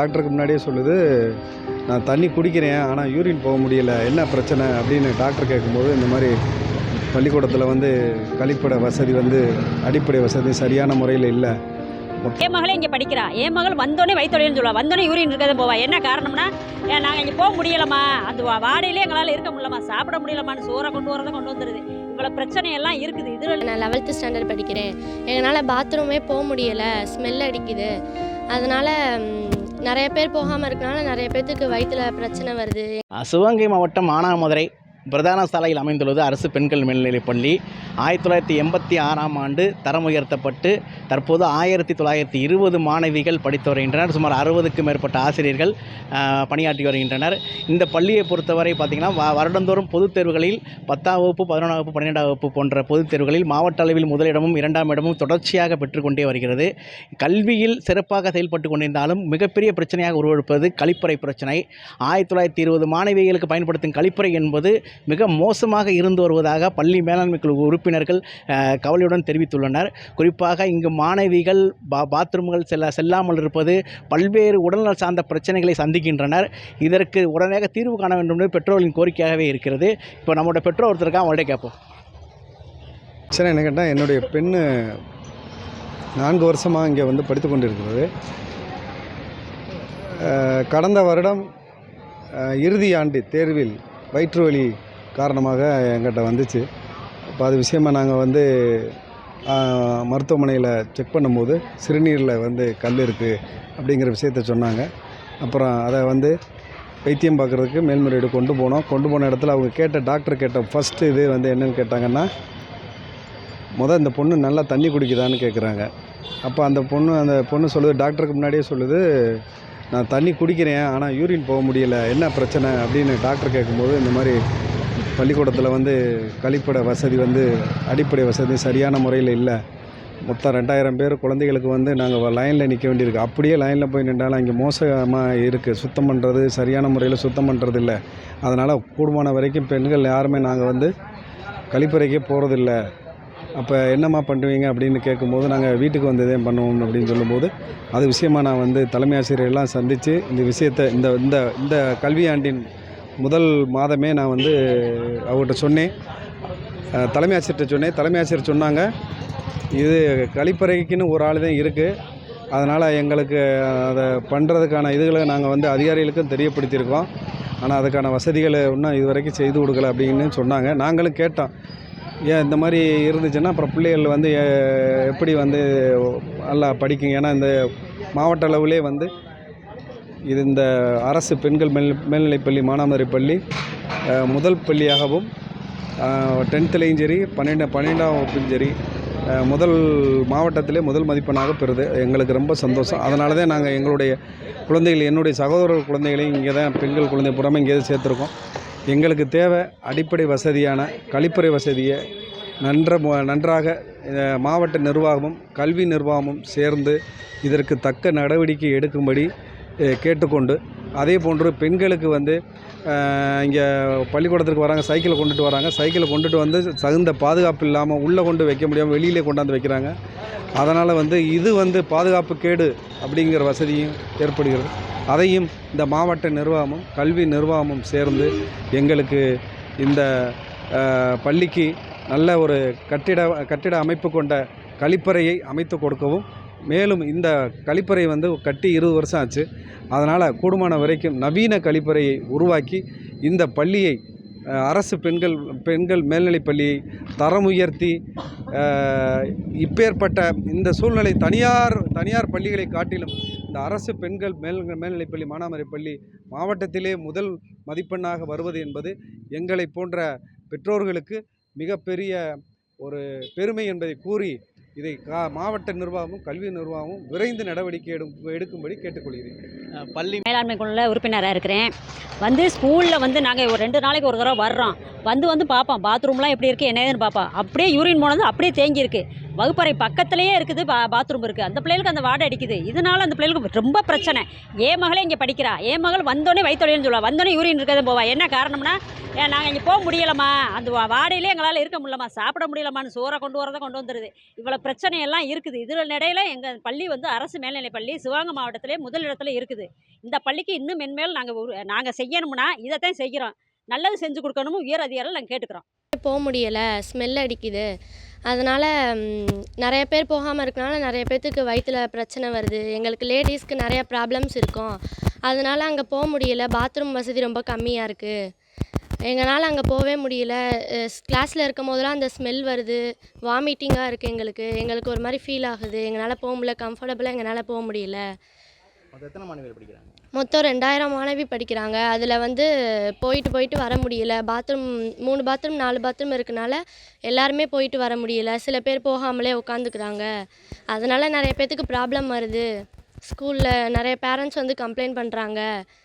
டாக்டருக்கு முன்னாடியே சொல்லுது நான் தண்ணி குடிக்கிறேன் ஆனால் யூரின் போக முடியல என்ன பிரச்சனை? அப்படின்னு டாக்டர் கேட்கும்போது இந்த மாதிரி பள்ளிக்கூடத்தில் வந்து கழிப்பிட வசதி வந்து அடிப்படை வசதி சரியான முறையில் இல்லை. என் மகளே இங்கே படிக்கிறா. என் மகள் வந்தோடனே வயிற்றுலைன்னு சொல்லுவா வந்தோடனே யூரின் இருக்கதை போவா. என்ன காரணம்னா ஏன் நாங்கள் இங்கே போக முடியலம்மா. அந்த வா- வாடையிலே எங்களால் இருக்க முடியலம்மா. சாப்பிட முடியலம்மான்னு சோறை கொண்டு வரதை கொண்டு வந்துடுது இவ்வளோ பிரச்சனையெல்லாம் இருக்குது. இதில் நான் லெவல்த்து ஸ்டாண்டர்ட் படிக்கிறேன். எங்களால் பாத்ரூமே போக முடியலை. ஸ்மெல் அடிக்குது. அதனால் நிறைய பேர் போகாமல் இருக்கனால நிறைய பேர்த்துக்கு வயிற்றில் பிரச்சனை வருது. சிவகங்கை மாவட்டம் மானாமதுரை. பிரதான சாலையில் அமைந்துள்ளது அரசு பெண்கள் மேல்நிலைப் பள்ளி. ஆயிரத்தி தொள்ளாயிரத்தி எண்பத்தி ஆறாம் ஆண்டு தரம் உயர்த்தப்பட்டு தற்போது ஆயிரத்தி தொள்ளாயிரத்தி இருபது மாணவிகள் படித்து வருகின்றனர். சுமார் அறுபதுக்கும் மேற்பட்ட ஆசிரியர்கள் பணியாற்றி வருகின்றனர். இந்த பள்ளியை பொறுத்தவரை பார்த்திங்கன்னா வருடந்தோறும் பொதுத் தேர்வுகளில் பத்தாம் வகுப்பு பதினொன்றாம் வகுப்பு பன்னிரெண்டாம் வகுப்பு போன்ற பொதுத் தேர்வுகளில் மாவட்ட அளவில் முதலிடமும் இரண்டாம் இடமும் தொடர்ச்சியாக பெற்றுக்கொண்டே வருகிறது. கல்வியில் சிறப்பாக செயல்பட்டு கொண்டிருந்தாலும் மிகப்பெரிய பிரச்சனையாக உருவெடுப்பது கழிப்பறை பிரச்சனை. ஆயிரத்தி தொள்ளாயிரத்தி இருபது மாணவிகளுக்கு பயன்படுத்தும் கழிப்பறை என்பது மிக மோசமாக இருந்து வருவதாக பள்ளி மேலாண்மை குழு உறுப்பினர்கள் கவலையுடன் தெரிவித்துள்ளனர். குறிப்பாக இங்கு மாணவிகள் பா பாத்ரூம்கள் செல்ல செல்லாமல் இருப்பது பல்வேறு உடல்நல சார்ந்த பிரச்சனைகளை சந்திக்கின்றனர். இதற்கு உடனே தீர்வு காண வேண்டும் என்று பெற்றோர்களின் கோரிக்கையாகவே இருக்கிறது. இப்போ நம்மளோட பெற்றோர் ஒருத்தருக்காக அவங்கள்ட்ட கேட்போம். சார் என்ன கேட்டால் என்னுடைய பெண்ணு நான்கு வருஷமாக இங்கே வந்து படித்து கொண்டிருக்கிறது. கடந்த வருடம் இறுதி ஆண்டு தேர்வில் வயிற்று வலி காரணமாக எங்கிட்ட வந்துச்சு. இப்போ அது விஷயமா நாங்கள் வந்து மருத்துவமனையில் செக் பண்ணும்போது சிறுநீரில் வந்து கல் இருக்குது அப்படிங்கிற விஷயத்த சொன்னாங்க. அப்புறம் அதை வந்து வைத்தியம் பார்க்குறதுக்கு மேல்முறையீடு கொண்டு போனோம். கொண்டு போன இடத்துல அவங்க கேட்ட டாக்டர் கேட்ட ஃபஸ்ட்டு இது வந்து என்னென்னு கேட்டாங்கன்னா முதல் இந்த பொண்ணு நல்லா தண்ணி குடிக்குதான்னு கேட்குறாங்க அப்போ அந்த பொண்ணு அந்த பொண்ணு சொல்லுது டாக்டருக்கு முன்னாடியே சொல்லுது நான் தண்ணி குடிக்கிறேன் ஆனால் யூரின் போக முடியல. என்ன பிரச்சனை? அப்படின்னு டாக்டர் கேட்கும்போது இந்த மாதிரி பள்ளிக்கூடத்தில் வந்து கழிப்பிட வசதி வந்து அடிப்படை வசதி சரியான முறையில் இல்லை. மொத்தம் ரெண்டாயிரம் பேர் குழந்தைகளுக்கு வந்து நாங்கள் லைனில் நிற்க வேண்டியிருக்கு. அப்படியே லைனில் போய் நின்றாலும் இங்கே மோசமாக இருக்குது சுத்தம் பண்ணுறது சரியான முறையில் சுத்தம் பண்ணுறது இல்லை. அதனால் கூடுமான வரைக்கும் பெண்கள் யாருமே நாங்கள் வந்து கழிப்பறைக்கே போகிறதில்ல அப்போ என்னம்மா பண்ணுவீங்க அப்படின்னு கேட்கும்போது நாங்கள் வீட்டுக்கு வந்து இதே பண்ணுவோம் அப்படின்னு சொல்லும்போது அது விஷயமா நான் வந்து தலைமை ஆசிரியர்லாம் சந்தித்து இந்த விஷயத்தை இந்த இந்த இந்த கல்வியாண்டின் முதல் மாதமே நான் வந்து அவர்கிட்ட சொன்னேன். தலைமை ஆசிரியர்கிட்ட சொன்னேன். தலைமை ஆசிரியர் சொன்னாங்க இது கழிப்பறைக்குன்னு ஒரு ஆள் தான் இருக்குது அதனால் எங்களுக்கு அதை பண்ணுறதுக்கான இதுகளை நாங்கள் வந்து அதிகாரிகளுக்கும் தெரியப்படுத்தியிருக்கோம். ஆனால் அதுக்கான வசதிகளை இன்னும் இது வரைக்கும் செய்து கொடுக்கல அப்படின்னு சொன்னாங்க. நாங்களும் கேட்டோம் ஏன் இந்த மாதிரி இருந்துச்சுன்னா அப்புறம் பிள்ளைகள் வந்து எப்படி வந்து நல்லா படிக்குங்க? ஏன்னா இந்த மாவட்ட அளவிலே வந்து இது இந்த அரசு பெண்கள் மேல் மேல்நிலைப்பள்ளி மானாமதுரை பள்ளி முதல் பள்ளியாகவும் டென்த்துலேயும் சரி பன்னெண்டு பன்னெண்டாம் வகுப்பும் சரி முதல் மாவட்டத்திலே முதல் மதிப்பெண்ணாக பெறுது. எங்களுக்கு ரொம்ப சந்தோஷம். அதனால தான் நாங்கள் எங்களுடைய குழந்தைகள் என்னுடைய சகோதரர் குழந்தைகளையும் இங்கே தான் பெண்கள் குழந்தை புறமே இங்கே தான் சேர்த்துருக்கோம். எங்களுக்கு தேவை அடிப்படை வசதியான கழிப்பறை வசதியை நன்ற நன்றாக மாவட்ட நிர்வாகமும் கல்வி நிர்வாகமும் சேர்ந்து இதற்கு தக்க நடவடிக்கை எடுக்கும்படி கேட்டுக்கொண்டு அதே போன்று பெண்களுக்கு வந்து இங்கே பள்ளிக்கூடத்திற்கு வராங்க சைக்கிளை கொண்டுட்டு வராங்க. சைக்கிளை கொண்டுட்டு வந்து தகுந்த பாதுகாப்பு இல்லாமல் உள்ளே கொண்டு வைக்க முடியாமல் வெளியிலே கொண்டாந்து வைக்கிறாங்க. அதனால் வந்து இது வந்து பாதுகாப்பு கேடு அப்படிங்கிற வசதியும் ஏற்படுகிறது. அதையும் இந்த மாவட்ட நிர்வாகமும் கல்வி நிர்வாகமும் சேர்ந்து எங்களுக்கு இந்த பள்ளிக்கு நல்ல ஒரு கட்டிட கட்டிட அமைப்பு கொண்ட கழிப்பறையை அமைத்து கொடுக்கவும் மேலும் இந்த கழிப்பறை வந்து கட்டி இருபது வருஷம் ஆச்சு. அதனால் கூடுமான வரைக்கும் நவீன கழிப்பறையை உருவாக்கி இந்த பள்ளியை அரசு பெண்கள் பெண்கள் மேல்நிலைப் பள்ளியை தரம் உயர்த்தி இப்பேற்பட்ட இந்த சூழ்நிலை தனியார் தனியார் பள்ளிகளை காட்டிலும் இந்த அரசு பெண்கள் மேல் மேல்நிலைப் பள்ளி மானாமரை பள்ளி மாவட்டத்திலே முதல் மதிப்பெண்ணாக வருவது என்பது எங்களை போன்ற பெற்றோர்களுக்கு மிகப்பெரிய ஒரு பெருமை என்பதை கூறி இதை கா மாவட்ட நிர்வாகமும் கல்வி நிர்வாகமும் விரைந்து நடவடிக்கை எடு எடுக்கும்படி கேட்டுக்கொள்கிறேன். பள்ளி மேலாண்மை குழுல உறுப்பினராக இருக்கிறேன். வந்து ஸ்கூலில் வந்து நாங்கள் ஒரு ரெண்டு நாளைக்கு ஒரு தடவை வர்றோம். வந்து வந்து பார்ப்போம் பாத்ரூம்லாம் எப்படி இருக்குது என்ன ஏதுன்னு பார்ப்போம் அப்படியே யூரின் போனது அப்படியே தேங்கியிருக்கு. வகுப்பறை பக்கத்துலேயே இருக்குது பா பாத்ரூம் இருக்குது அந்த பிள்ளைகளுக்கு அந்த வாடை அடிக்குது. இதனால அந்த பிள்ளைகளுக்கு ரொம்ப பிரச்சனை. ஏ மகளே இங்கே படிக்கிறா. ஏ மகள் வந்தோடனே வயிற்றுவலின்னு சொல்லுவா. வந்தோடனே யூரின் இருக்கதை போவா. என்ன காரணம்னா ஏன் நாங்கள் இங்கே போக முடியலம்மா. அந்த வா- வாடையிலே எங்களால் இருக்க முடியலம்மா. சாப்பிட முடியலம்மான்னு சோறை கொண்டு வரதை கொண்டு வந்துடுது இவ்வளோ பிரச்சனையெல்லாம் இருக்குது. இதில் இடையில எங்கள் பள்ளி வந்து அரசு மேல்நிலை பள்ளி சிவகங்கை மாவட்டத்திலே முதலிடத்தில் இருக்குது. இந்த பள்ளிக்கு இன்னும் மென்மேல் நாங்கள் நாங்கள் செய்யணும்னா இதைத்தான் செய்கிறோம். நல்லது செஞ்சு கொடுக்கணும் உயர் அதிகாரிகள் நாங்கள் கேட்டுக்கிறோம். போக முடியலை. ஸ்மெல் அடிக்குது. அதனால் நிறைய பேர் போகாமல் இருக்கனால நிறைய பேர்த்துக்கு வயிற்றில் பிரச்சனை வருது. எங்களுக்கு லேடிஸ்க்கு நிறைய ப்ராப்ளம்ஸ் இருக்கும். அதனால் அங்கே போக முடியல. பாத்ரூம் வசதி ரொம்ப கம்மியாக இருக்குது எங்களால் அங்கே போகவே முடியல. கிளாஸில் இருக்கும் போதெல்லாம் அந்த ஸ்மெல் வருது. வாமிட்டிங்காக இருக்குது எங்களுக்கு. எங்களுக்கு ஒரு மாதிரி ஃபீல் ஆகுது. எங்களால் போக முடியல. கம்ஃபர்டபுளாக எங்களால் போக முடியல. மொத்தம் ரெண்டாயிரம் மாணவி படிக்கிறாங்க. அதில் வந்து போயிட்டு போயிட்டு வர முடியல. பாத்ரூம் மூணு பாத்ரூம் நாலு பாத்ரூம் இருக்கனால எல்லாருமே போயிட்டு வர முடியல. சில பேர் போகாமலே உட்காந்துக்கிறாங்க அதனால் நிறைய பேர்த்துக்கு ப்ராப்ளம் வருது. ஸ்கூலில் நிறைய பேரண்ட்ஸ் வந்து கம்ப்ளைண்ட் பண்ணுறாங்க